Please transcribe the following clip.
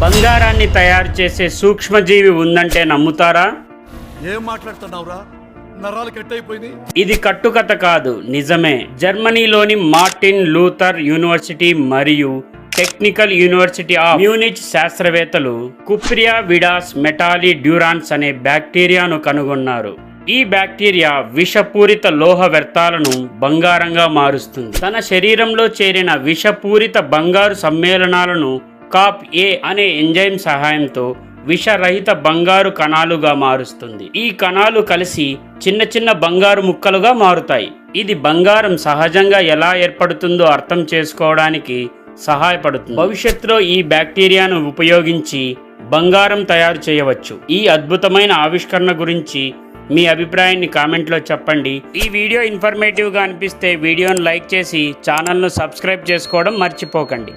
బంగారాన్ని తయారు చేసే సూక్ష్మజీవి ఉందంటే నమ్ముతారా? ఏం మాట్లాడుతున్నావురా? నరాలు ఇది కట్టుకథ కాదు నిజమే. జర్మనీలోని మార్టిన్ లూథర్ యూనివర్సిటీ మరియు టెక్నికల్ యూనివర్సిటీ ఆఫ్ మ్యూనిచ్ శాస్త్రవేత్తలు కుప్రియా విడాస్ మెటాలి డ్యూరాన్స్ అనే బ్యాక్టీరియాను కనుగొన్నారు. ఈ బ్యాక్టీరియా విషపూరిత లోహ వ్యర్థాలను బంగారంగా మారుస్తుంది. తన శరీరంలో చేరిన విషపూరిత బంగారు సమ్మేళనాలను కాప్ ఏ అనే ఎంజైమ్ సహాయంతో విషరహిత బంగారు కణాలుగా మారుస్తుంది. ఈ కణాలు కలిసి చిన్న చిన్న బంగారు ముక్కలుగా మారుతాయి. ఇది బంగారం సహజంగా ఎలా ఏర్పడుతుందో అర్థం చేసుకోవడానికి సహాయపడుతుంది. భవిష్యత్తులో ఈ బ్యాక్టీరియాను ఉపయోగించి బంగారం తయారు చేయవచ్చు. ఈ అద్భుతమైన ఆవిష్కరణ గురించి మీ అభిప్రాయాన్ని కామెంట్లో చెప్పండి. ఈ వీడియో ఇన్ఫర్మేటివ్గా అనిపిస్తే వీడియోను లైక్ చేసి ఛానల్ను సబ్స్క్రైబ్ చేసుకోవడం మర్చిపోకండి.